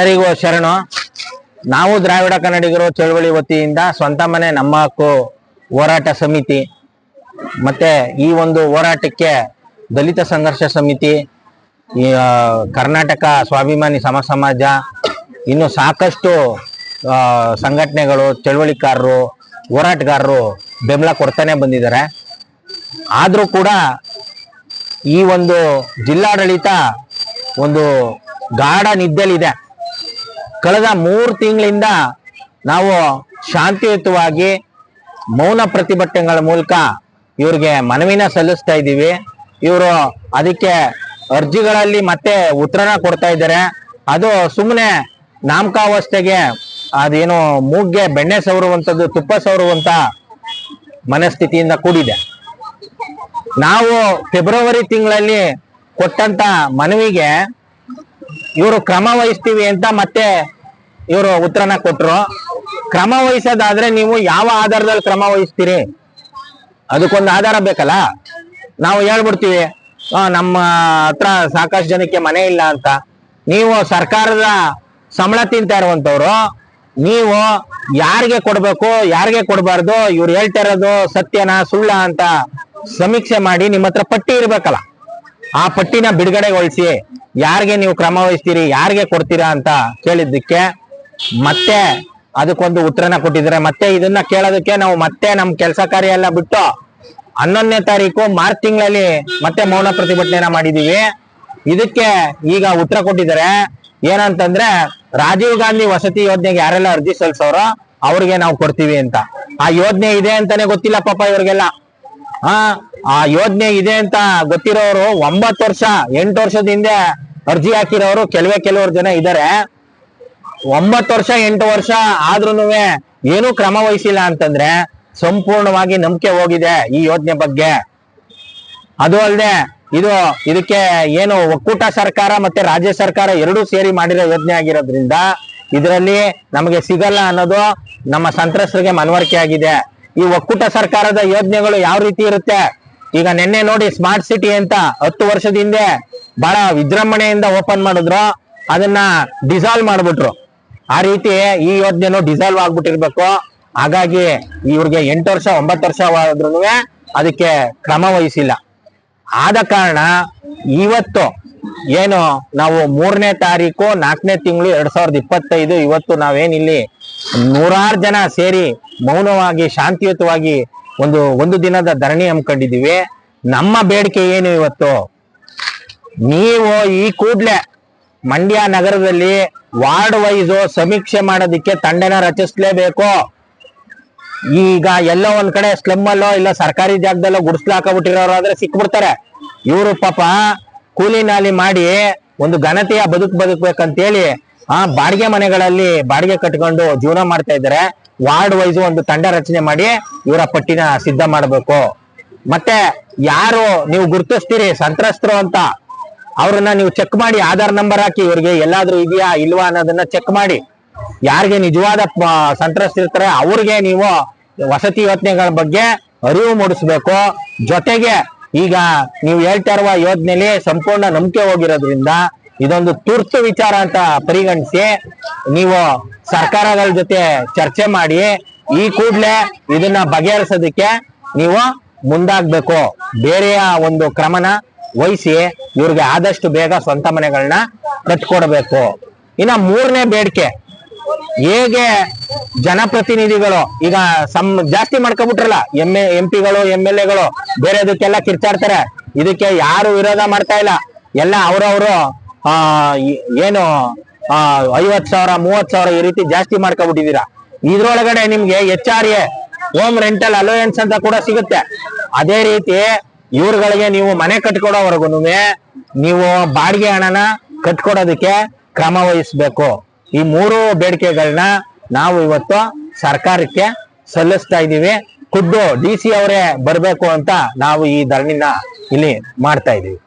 ಎಲ್ಲರಿಗೂ ಶರಣು. ನಾವು ದ್ರಾವಿಡ ಕನ್ನಡಿಗರು ಚಳವಳಿ ವತಿಯಿಂದ ಸ್ವಂತ ಮನೆ, ನಮ್ಮ ಹಕ್ಕು ಹೋರಾಟ ಸಮಿತಿ. ಮತ್ತೆ ಈ ಒಂದು ಹೋರಾಟಕ್ಕೆ ದಲಿತ ಸಂಘರ್ಷ ಸಮಿತಿ ಕರ್ನಾಟಕ ಸ್ವಾಭಿಮಾನಿ ಸಮ ಸಮಾಜ, ಇನ್ನು ಸಾಕಷ್ಟು ಸಂಘಟನೆಗಳು, ಚಳವಳಿಕಾರರು, ಹೋರಾಟಗಾರರು ಬೆಂಬಲ ಕೊಡ್ತಾನೆ ಬಂದಿದ್ದಾರೆ. ಆದರೂ ಕೂಡ ಈ ಒಂದು ಜಿಲ್ಲಾಡಳಿತ ಒಂದು ಗಾಢ ನಿದ್ದೆಲಿದೆ ಕಳೆದ ಮೂರು ತಿಂಗಳಿಂದ ನಾವು ಶಾಂತಿಯುತವಾಗಿ ಮೌನ ಪ್ರತಿಭಟನೆಗಳ ಮೂಲಕ ಇವ್ರಿಗೆ ಮನವಿನ ಸಲ್ಲಿಸ್ತಾ ಇದ್ದೀವಿ. ಇವರು ಅದಕ್ಕೆ ಅರ್ಜಿಗಳಲ್ಲಿ ಮತ್ತೆ ಉತ್ತರನ ಕೊಡ್ತಾ ಇದ್ದಾರೆ. ಅದು ಸುಮ್ಮನೆ ನಾಮಕಾವಸ್ಥೆಗೆ ಅದೇನು ಮೂಗ್ಗೆ ಬೆಣ್ಣೆ ಸವರುವಂಥದ್ದು ತುಪ್ಪ ಸವರುವಂತ ಮನಸ್ಥಿತಿಯಿಂದ ಕೂಡಿದೆ. ನಾವು ಫೆಬ್ರವರಿ ತಿಂಗಳಲ್ಲಿ ಕೊಟ್ಟಂತ ಮನವಿಗೆ ಇವರು ಕ್ರಮ ವಹಿಸ್ತೀವಿ ಅಂತ ಮತ್ತೆ ಇವರು ಉತ್ತರನ ಕೊಟ್ರು. ಕ್ರಮ ವಹಿಸೋದಾದ್ರೆ ನೀವು ಯಾವ ಆಧಾರದಲ್ಲಿ ಕ್ರಮ ವಹಿಸ್ತೀರಿ? ಅದಕ್ಕೊಂದು ಆಧಾರ ಬೇಕಲ್ಲ? ನಾವು ಹೇಳ್ಬಿಡ್ತೀವಿ ನಮ್ಮ ಹತ್ರ ಸಾಕಷ್ಟು ಜನಕ್ಕೆ ಮನೆ ಇಲ್ಲ ಅಂತ. ನೀವು ಸರ್ಕಾರದ ಸಂಬಳ ತಿಂತಾ ಇರುವಂತವ್ರು ನೀವು ಯಾರಿಗೆ ಕೊಡ್ಬೇಕು, ಯಾರಿಗೆ ಕೊಡಬಾರ್ದು, ಇವ್ರು ಹೇಳ್ತಾ ಇರೋದು ಸತ್ಯನ ಸುಳ್ಳ ಅಂತ ಸಮೀಕ್ಷೆ ಮಾಡಿ ನಿಮ್ಮ ಹತ್ರ ಪಟ್ಟಿ ಇರ್ಬೇಕಲ್ಲ. ಆ ಪಟ್ಟಿನ ಬಿಡುಗಡೆಗೊಳಿಸಿ ಯಾರಿಗೆ ನೀವು ಕ್ರಮ ವಹಿಸ್ತೀರಿ, ಯಾರಿಗೆ ಕೊಡ್ತೀರಾ ಅಂತ ಕೇಳಿದ್ದಕ್ಕೆ ಮತ್ತೆ ಅದಕ್ಕೊಂದು ಉತ್ತರನ ಕೊಟ್ಟಿದ್ದಾರೆ. ಮತ್ತೆ ಇದನ್ನ ಕೇಳೋದಕ್ಕೆ ನಾವು ಮತ್ತೆ ನಮ್ ಕೆಲಸ ಕಾರ್ಯ ಎಲ್ಲ ಬಿಟ್ಟು ಹನ್ನೊಂದನೇ ತಾರೀಕು ಮಾರ್ಚ್ ತಿಂಗಳಲ್ಲಿ ಮತ್ತೆ ಮೌನ ಪ್ರತಿಭಟನೆ ಮಾಡಿದೀವಿ. ಇದಕ್ಕೆ ಈಗ ಉತ್ತರ ಕೊಟ್ಟಿದ್ದಾರೆ. ಏನಂತಂದ್ರೆ ರಾಜೀವ್ ಗಾಂಧಿ ವಸತಿ ಯೋಜನೆಗೆ ಯಾರೆಲ್ಲ ಅರ್ಜಿ ಸಲ್ಲಿಸೋರೋ ಅವ್ರಿಗೆ ನಾವು ಕೊಡ್ತೀವಿ ಅಂತ. ಆ ಯೋಜನೆ ಇದೆ ಅಂತಾನೆ ಗೊತ್ತಿಲ್ಲ ಪಾಪ ಇವ್ರಿಗೆಲ್ಲ. ಆ ಆ ಯೋಜನೆ ಇದೆ ಅಂತ ಗೊತ್ತಿರೋರು ಒಂಬತ್ತು ವರ್ಷ, ಎಂಟು ವರ್ಷದ ಹಿಂದೆ ಅರ್ಜಿ ಹಾಕಿರೋರು ಕೆಲವೇ ಕೆಲವರು ಜನ ಇದ್ದಾರೆ ಒಂಬತ್ತು ವರ್ಷ, ಎಂಟು ವರ್ಷ ಆದ್ರೂನು ಏನೂ ಕ್ರಮ ವಹಿಸಿಲ್ಲ ಅಂತಂದ್ರೆ ಸಂಪೂರ್ಣವಾಗಿ ನಂಬಿಕೆ ಹೋಗಿದೆ ಈ ಯೋಜನೆ ಬಗ್ಗೆ. ಅದು ಅಲ್ಲದೆ ಇದು ಇದಕ್ಕೆ ಏನು ಒಕ್ಕೂಟ ಸರ್ಕಾರ ಮತ್ತೆ ರಾಜ್ಯ ಸರ್ಕಾರ ಎರಡೂ ಸೇರಿ ಮಾಡಿರೋ ಯೋಜನೆ ಆಗಿರೋದ್ರಿಂದ ಇದರಲ್ಲಿ ನಮಗೆ ಸಿಗಲ್ಲ ಅನ್ನೋದು ನಮ್ಮ ಸಂತ್ರಸ್ತರಿಗೆ ಮನವರಿಕೆ ಆಗಿದೆ. ಈ ಒಕ್ಕೂಟ ಸರ್ಕಾರದ ಯೋಜನೆಗಳು ಯಾವ ರೀತಿ ಇರುತ್ತೆ? ಈಗ ನಿನ್ನೆ ನೋಡಿ ಸ್ಮಾರ್ಟ್ ಸಿಟಿ ಅಂತ ಹತ್ತು ವರ್ಷದ ಹಿಂದೆ ಬಹಳ ವಿಜೃಂಭಣೆಯಿಂದ ಓಪನ್ ಮಾಡಿದ್ರು. ಅದನ್ನ ಡಿಸಾಲ್ವ್ ಮಾಡ್ಬಿಟ್ರು. ಆ ರೀತಿ ಈ ಯೋಜನೆನು ಡಿಸಾಲ್ವ್ ಆಗ್ಬಿಟ್ಟಿರ್ಬೇಕು. ಹಾಗಾಗಿ ಇವ್ರಿಗೆ ಎಂಟು ವರ್ಷ, ಒಂಬತ್ತು ವರ್ಷ ಆದ್ರೂ ಅದಕ್ಕೆ ಕ್ರಮ ವಹಿಸಿಲ್ಲ. ಆದ ಕಾರಣ ಇವತ್ತು ಏನು ನಾವು ಮೂರನೇ ತಾರೀಕು, ನಾಲ್ಕನೇ ತಿಂಗಳು, ಎರಡ್ ಸಾವಿರದ ಇಪ್ಪತ್ತೈದು, ಇವತ್ತು ನಾವೇನಿಲ್ಲಿ ನೂರಾರು ಜನ ಸೇರಿ ಮೌನವಾಗಿ, ಶಾಂತಿಯುತವಾಗಿ ಒಂದು ಒಂದು ದಿನದ ಧರಣಿ ಹಮ್ಮಿಕೊಂಡಿದೀವಿ ನಮ್ಮ ಬೇಡಿಕೆ ಏನು ಇವತ್ತು? ನೀವು ಈ ಕೂಡ್ಲೆ ಮಂಡ್ಯ ನಗರದಲ್ಲಿ ವಾರ್ಡ್ ವೈಸ್ ಸಮೀಕ್ಷೆ ಮಾಡೋದಿಕ್ಕೆ ತಂಡನ ರಚಿಸ್ಲೇಬೇಕು. ಈಗ ಎಲ್ಲೋ ಒಂದ್ ಕಡೆ ಸ್ಲಮ್ ಅಲ್ಲೋ ಇಲ್ಲ ಸರ್ಕಾರಿ ಜಾಗದಲ್ಲೋ ಗುಡಿಸ್ಲು ಹಾಕಬಿಟ್ಟಿರೋರು ಆದ್ರೆ ಸಿಕ್ಬಿಡ್ತಾರೆ. ಇವರು ಪಾಪ ಕೂಲಿ ನಾಲಿ ಮಾಡಿ ಒಂದು ಘನತೆಯ ಬದುಕು ಬದುಕ್ಬೇಕಂತೇಳಿ, ಆ ಬಾಡಿಗೆ ಮನೆಗಳಲ್ಲಿ ಬಾಡಿಗೆ ಕಟ್ಕೊಂಡು ಜೀವನ ಮಾಡ್ತಾ ಇದ್ದಾರೆ. ವಾರ್ಡ್ ವೈಸ್ ಒಂದು ತಂಡ ರಚನೆ ಮಾಡಿ ಇವರ ಪಟ್ಟಿನ ಸಿದ್ಧ ಮಾಡಬೇಕು. ಮತ್ತೆ ಯಾರು ನೀವು ಗುರುತಿಸ್ತೀರಿ ಸಂತ್ರಸ್ತರು ಅಂತ, ಅವ್ರನ್ನ ನೀವು ಚೆಕ್ ಮಾಡಿ ಆಧಾರ್ ನಂಬರ್ ಹಾಕಿ, ಇವ್ರಿಗೆ ಎಲ್ಲಾದ್ರೂ ಇದೆಯಾ, ಇಲ್ವಾ ಅನ್ನೋದನ್ನ ಚೆಕ್ ಮಾಡಿ. ಯಾರಿಗೆ ನಿಜವಾದ ಸಂತ್ರಸ್ತಿರ್ತಾರೆ ಅವ್ರಿಗೆ ನೀವು ವಸತಿ ಯೋಜನೆಗಳ ಬಗ್ಗೆ ಅರಿವು ಮೂಡಿಸ್ಬೇಕು. ಜೊತೆಗೆ ಈಗ ನೀವು ಹೇಳ್ತಾ ಇರುವ ಯೋಜನೆಯಲ್ಲಿ ಸಂಪೂರ್ಣ ನಂಬಿಕೆ ಹೋಗಿರೋದ್ರಿಂದ ಇದೊಂದು ತುರ್ತು ವಿಚಾರ ಅಂತ ಪರಿಗಣಿಸಿ ನೀವು ಸರ್ಕಾರಗಳ ಜೊತೆ ಚರ್ಚೆ ಮಾಡಿ ಈ ಕೂಡ್ಲೆ ಇದನ್ನ ಬಗೆಹರಿಸೋದಕ್ಕೆ ನೀವು ಮುಂದಾಗ್ಬೇಕು. ಬೇರೆಯ ಒಂದು ಕ್ರಮನ ವಹಿಸಿ ಇವ್ರಿಗೆ ಆದಷ್ಟು ಬೇಗ ಸ್ವಂತ ಮನೆಗಳನ್ನ ಕಟ್ಕೊಡ್ಬೇಕು. ಇನ್ನ ಮೂರನೇ ಬೇಡಿಕೆ, ಹೇಗೆ ಜನಪ್ರತಿನಿಧಿಗಳು, ಈಗ ಸಮ್ ಜಾಸ್ತಿ ಮಾಡ್ಕೊಬಿಟ್ರಲ್ಲ ಎಂ, ಎ ಪಿಗಳು, ಎಂ ಎಲ್ ಎಗಳು, ಬೇರೆದಕ್ಕೆಲ್ಲ ಕಿರ್ಚಾಡ್ತಾರೆ. ಇದಕ್ಕೆ ಯಾರು ವಿರೋಧ ಮಾಡ್ತಾ ಇಲ್ಲ. ಎಲ್ಲ ಅವ್ರವ್ರು ಆ ಏನು, ಆ ಐವತ್ ಸಾವಿರ ಮೂವತ್ ಸಾವಿರ ಈ ರೀತಿ ಜಾಸ್ತಿ ಮಾಡ್ಕೊಬಿಟ್ಟಿದೀರಾ ಇದ್ರೊಳಗಡೆ ನಿಮ್ಗೆ H R A home rental allowance ಅಂತ ಕೂಡ ಸಿಗುತ್ತೆ. ಅದೇ ರೀತಿ ಇವ್ರುಗಳಿಗೆ ನೀವು ಮನೆ ಕಟ್ಕೊಡೋವರೆಗೂ ನೀವು ಬಾಡಿಗೆ ಹಣನ ಕಟ್ಕೊಡೋದಕ್ಕೆ ಕ್ರಮ ವಹಿಸ್ಬೇಕು. ಈ ಮೂರು ಬೇಡಿಕೆಗಳನ್ನ ನಾವು ಇವತ್ತು ಸರ್ಕಾರಕ್ಕೆ ಸಲ್ಲಿಸ್ತಾ ಇದ್ದೀವಿ. ಖುದ್ದು ಡಿ ಸಿ ಅವರೇ ಬರಬೇಕು ಅಂತ ನಾವು ಈ ಧರಣಿನ ಇಲ್ಲಿ ಮಾಡ್ತಾ ಇದೀವಿ